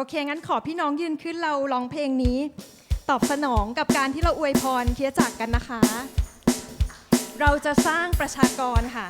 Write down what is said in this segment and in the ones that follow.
โอเค งั้นขอพี่น้องยืนขึ้นเราร้องเพลงนี้ ตอบสนองกับการที่เราอวยพรเคียจักกันนะคะ เราจะสร้างประชากรค่ะ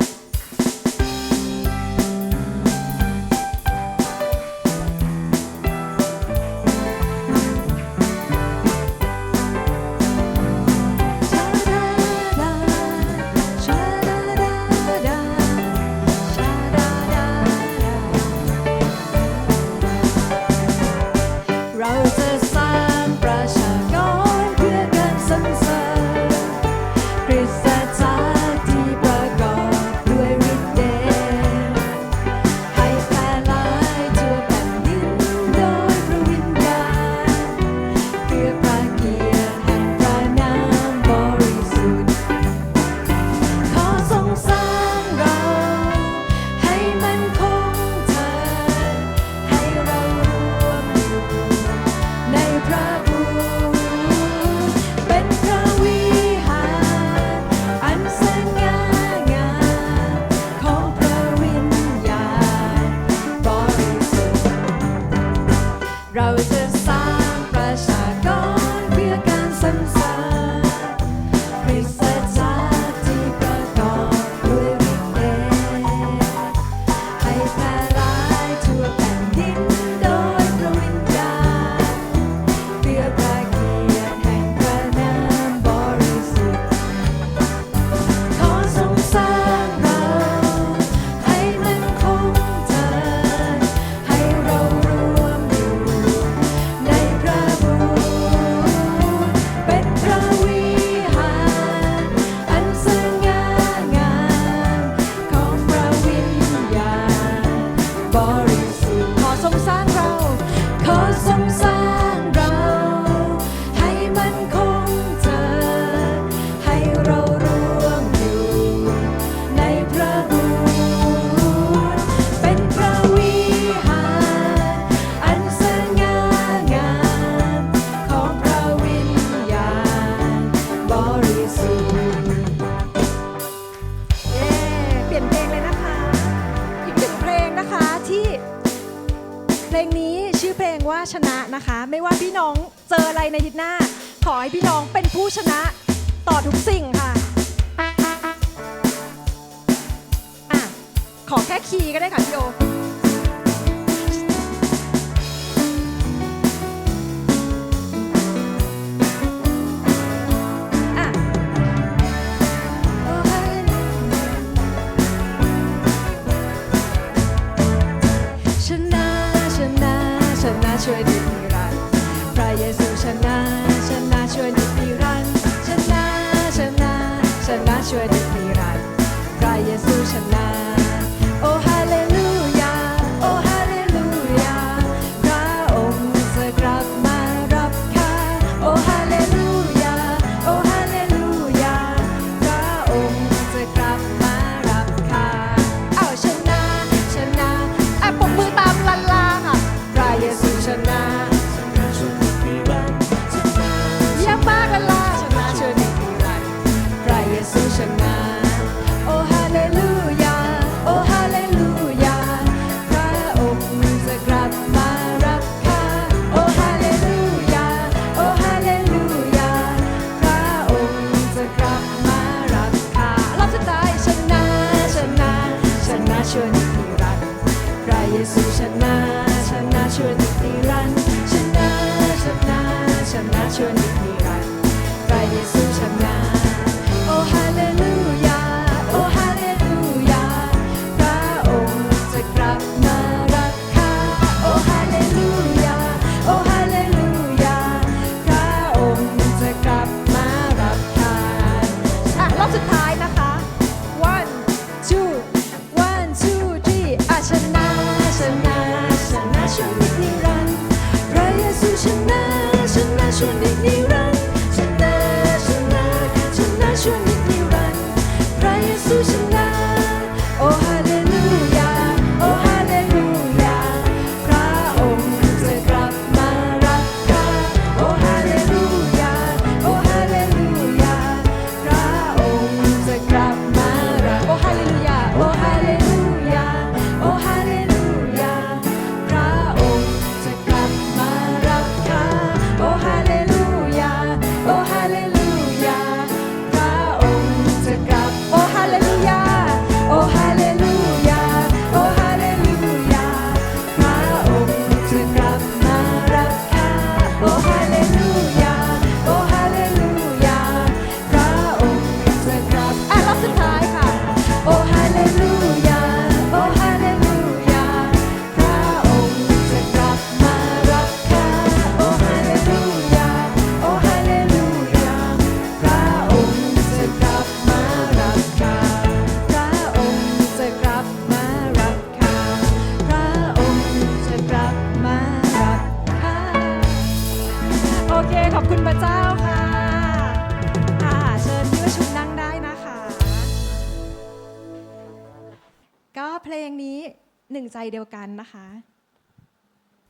เดียวกันนะคะ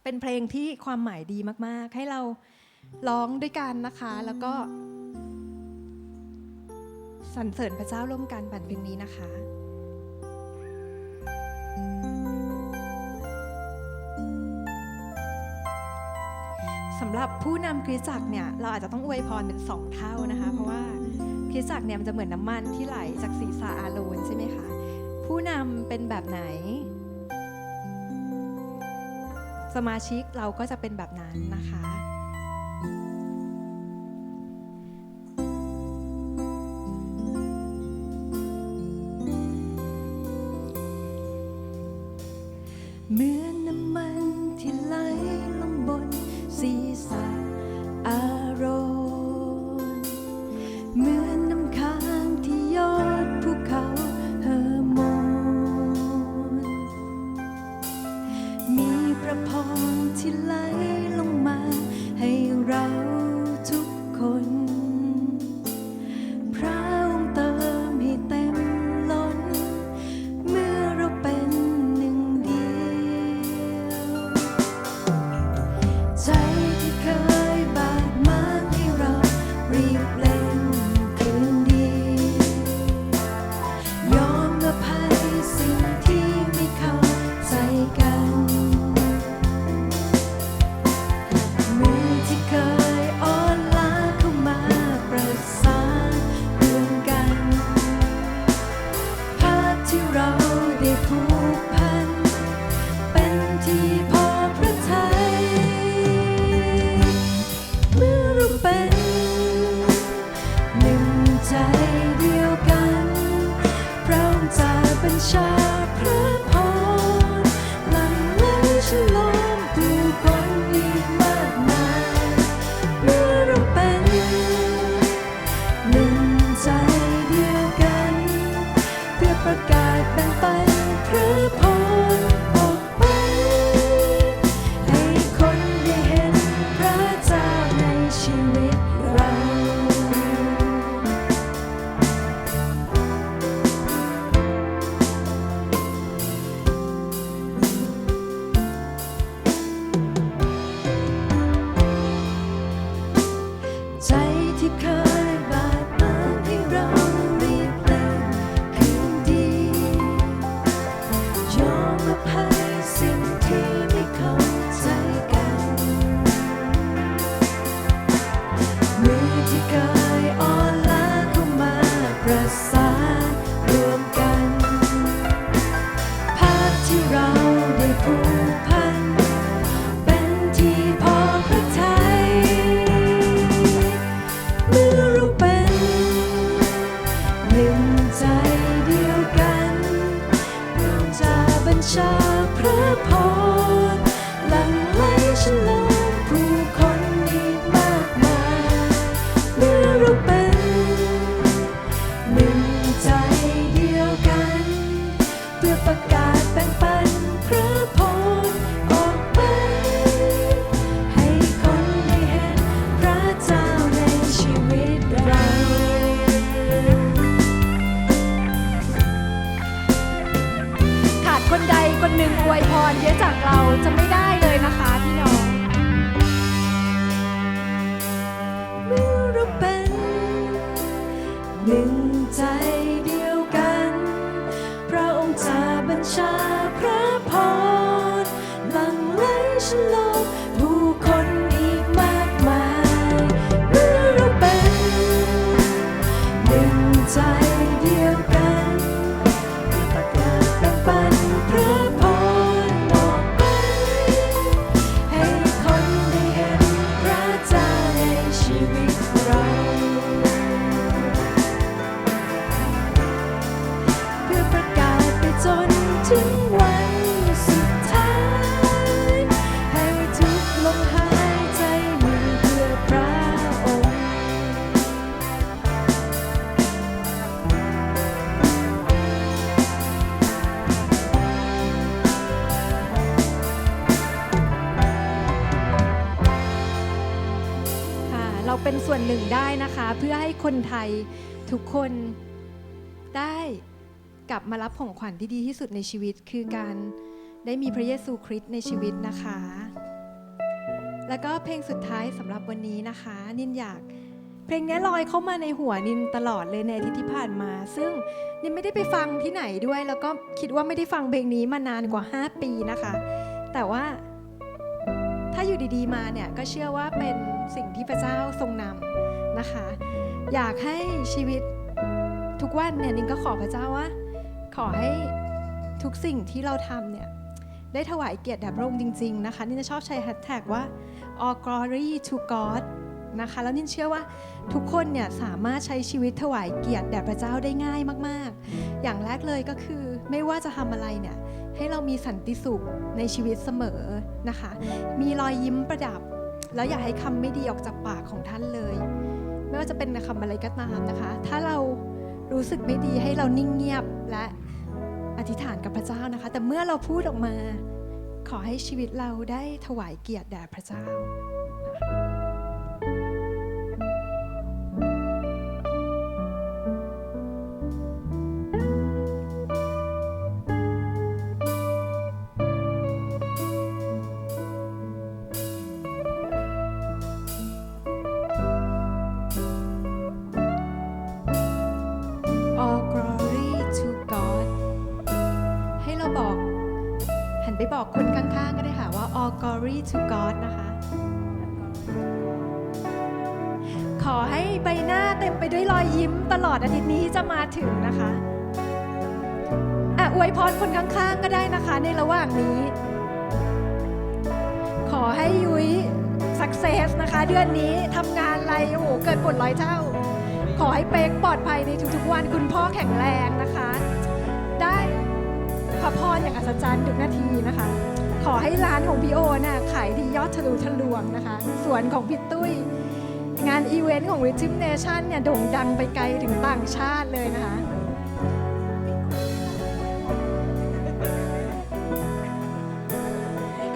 เป็นเพลงที่ความหมายดีมาก ๆ ให้เราร้องด้วยกันนะคะ แล้วก็สรรเสริญพระเจ้าร่วมกันผ่านเพลงนี้นะคะสำหรับผู้นำคริสจักรเนี่ยเราอาจจะต้องอวยพรเป็นสองเท่านะคะ เพราะว่าคริสจักรเนี่ยมันจะเหมือนน้ำมันที่ไหลจากศีรษะอาโรนใช่ไหมคะผู้นำเป็นแบบไหน สมาชิกเราก็จะเป็นแบบนั้นนะคะ มอวยพรเยอะจากเราจะไม่ได้เลยนะคะพี่น้องเมื่อเราเป็นหนึ่งใจเดียวกัน พระองค์จะบัญชา เพื่อให้คนไทยทุกคนได้กลับมารับของขวัญที่ดีที่สุดในชีวิต คือการได้มีพระเยซูคริสต์ในชีวิตนะคะ แล้วก็เพลงสุดท้ายสำหรับวันนี้นะคะ นินอยากเพลงนี้ลอยเข้ามาในหัวนินตลอดเลยในอาทิตย์ที่ผ่านมา ซึ่งนินไม่ได้ไปฟังที่ไหนด้วย แล้วก็คิดว่าไม่ได้ฟังเพลงนี้มานานกว่า 5 ปีนะคะ แต่ว่าถ้าอยู่ดีๆมาเนี่ยก็เชื่อว่าเป็นสิ่งที่พระเจ้าทรงนำ นะคะ อยากให้ชีวิตทุกวันเนี่ยนิงก็ขอพระเจ้าว่า ขอให้ทุกสิ่งที่เราทำเนี่ยได้ถวายเกียรติแด่พระองค์จริง ๆ นะคะนินจะชอบใช้แฮชแท็กว่า all glory to God นะคะแล้วนินเชื่อว่าทุกคนเนี่ยสามารถใช้ชีวิตถวายเกียรติแด่พระเจ้าได้ง่ายมาก ๆ อย่างแรกเลยก็คือไม่ว่าจะทำอะไรเนี่ยให้เรามีสันติสุขในชีวิตเสมอนะคะ มีรอยยิ้มประดับ แล้วอย่าให้คำไม่ดีออกจากปากของท่านเลย ไม่ว่าจะเป็นคำอะไรก็ตามนะคะ ถ้าเรารู้สึกไม่ดีให้เรานิ่งเงียบและอธิษฐานกับพระเจ้านะคะ แต่เมื่อเราพูดออกมา ขอให้ชีวิตเราได้ถวายเกียรติแด่พระเจ้า บอกคนข้างๆก็ได้ค่ะว่า All glory to God นะคะ ขอให้ใบหน้าเต็มไปด้วยรอยยิ้มตลอดอาทิตย์นี้จะมาถึงนะคะอะอวยพรคนข้างๆก็ได้นะคะในระหว่างนี้ ขอให้ยุ้ย success นะคะ เดือนนี้ทำงานอะไรโอ้โหเกินผลร้อยเท่า ขอให้เป๊กปลอดภัยในทุกๆวันคุณพ่อแข็งแรงนะคะ พระพรอย่างอัศจรรย์ทุกนาทีนะคะ ขอให้ร้านของพี่โอน่ะขายดียอดทะลุทะลวงนะคะส่วนของพี่ตุ้ย งานอีเวนต์ของ Rhythm Nation เนี่ยโด่งดังไปไกลถึงต่างชาติเลยนะคะ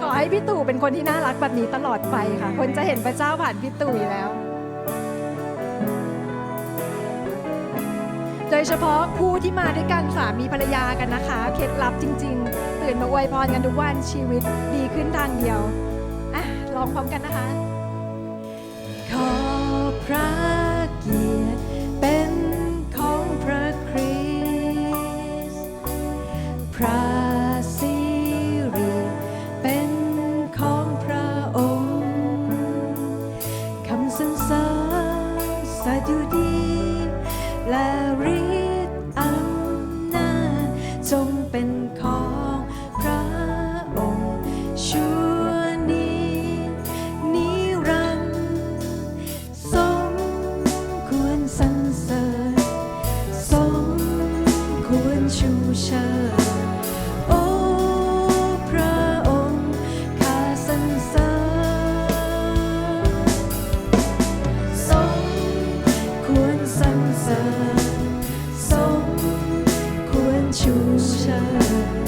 ขอให้พี่ตู่เป็นคนที่น่ารักแบบนี้ตลอดไปค่ะ คนจะเห็นพระเจ้าผ่านพี่ตู่อยู่แล้ว โดยเฉพาะคู่ที่มาด้วยกันสามีภรรยากันนะคะ เคล็ดลับจริง ๆ ตื่นมาอวยพรกันทุกวันชีวิตดีขึ้นทางเดียวอะลองพร้อมกันนะคะ คว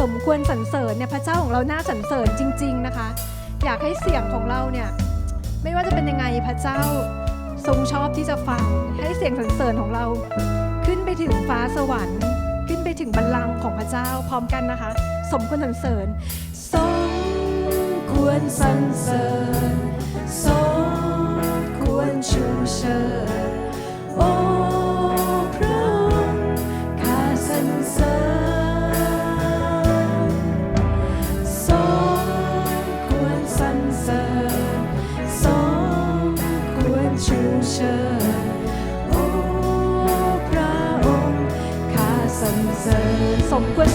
สมควรสรรเสริญเนี่ยพระเจ้าของเราน่าสรรเสริญจริง ๆนะคะ อยากให้เสียงของเราเนี่ยไม่ว่าจะเป็นยังไงพระเจ้าทรงชอบที่จะฟังให้เสียงสรรเสริญของเรา ขึ้นไปถึงฟ้าสวรรค์ ขึ้นไปถึงบัลลังก์ของพระเจ้าพร้อมกันนะคะ สมควรสรรเสริญสมควรสรรเสริญสมควรชูเชิญโอ้พระองค์ข้าสรรเสริญ ริญโอ้พระองค์ข้าสรรเสริญสมควร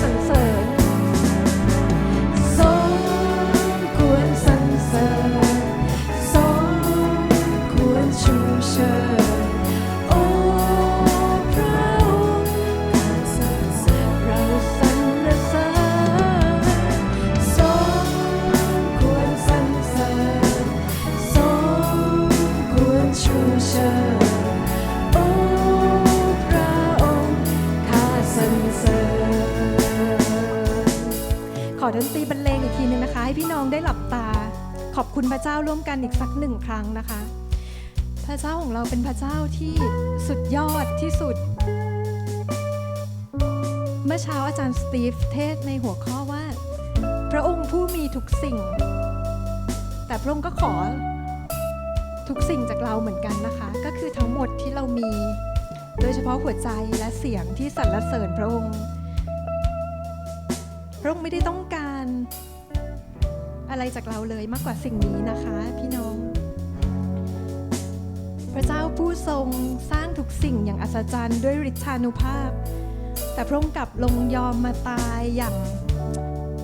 กันอีกสักหนึ่งครั้งนะคะ พระเจ้าของเราเป็นพระเจ้าที่สุดยอดที่สุด เมื่อเช้าอาจารย์สตีฟเทศในหัวข้อว่า พระองค์ผู้มีทุกสิ่ง แต่พระองค์ก็ขอทุกสิ่งจากเราเหมือนกันนะคะ ก็คือทั้งหมดที่เรามี โดยเฉพาะหัวใจและเสียงที่สรรเสริญพระองค์ พระองค์ไม่ได้ต้องการ อะไรจากเราเลยมากกว่าสิ่งนี้นะคะ พี่น้อง พระเจ้าผู้ทรงสร้างทุกสิ่งอย่างอัศจรรย์ด้วยฤทธานุภาพ แต่พระองค์กลับลงยอมมาตายอย่าง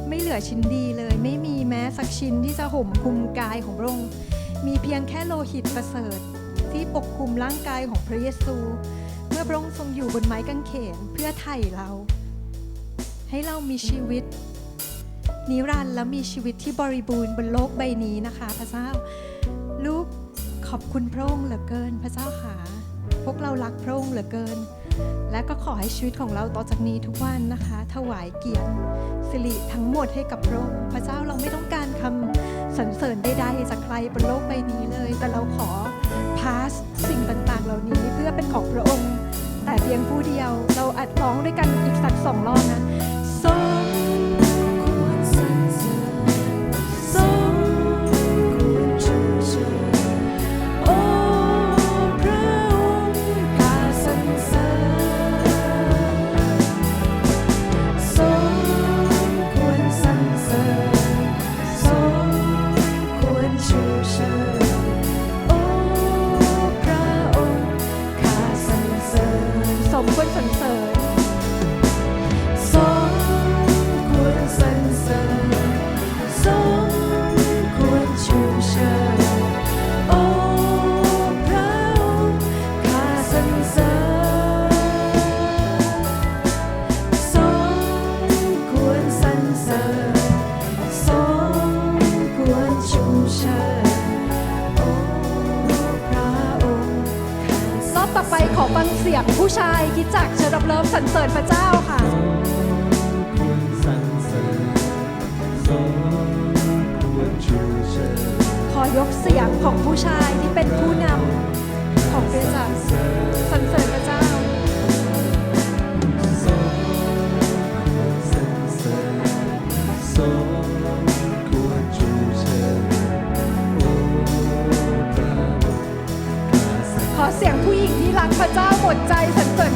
ไม่เหลือชิ้นดีเลย ไม่มีแม้สักชิ้นที่จะห่มคลุมกายของพระองค์มีเพียงแค่โลหิตประเสริฐ ที่ปกคลุมร่างกายของพระเยซู เมื่อพระองค์ทรงอยู่บนไม้กางเขนเพื่อไถ่เรา ให้เรามีชีวิต นิรันดร์และมีชีวิตที่บริบูรณ์บนโลกใบนี้นะคะ พระเจ้า ลูกขอบคุณพระองค์เหลือเกิน พระเจ้าค่ะ พวกเรารักพระองค์เหลือเกิน และก็ขอให้ชีวิตของเราต่อจากนี้ทุกวันนะคะ ถวายเกียรติสิริทั้งหมดให้กับพระองค์พระเจ้าเราไม่ต้องการคำสรรเสริญใดๆจากใครบนโลกใบนี้เลย แต่เราขอพาสสิ่งต่างๆ เหล่านี้เพื่อเป็นของพระองค์ แต่เพียงผู้เดียวเราอัดร้องด้วยกันอีกสักสองรอบนะ เสียงผู้หญิงที่รักพระเจ้าหมดใจสรรเสริญ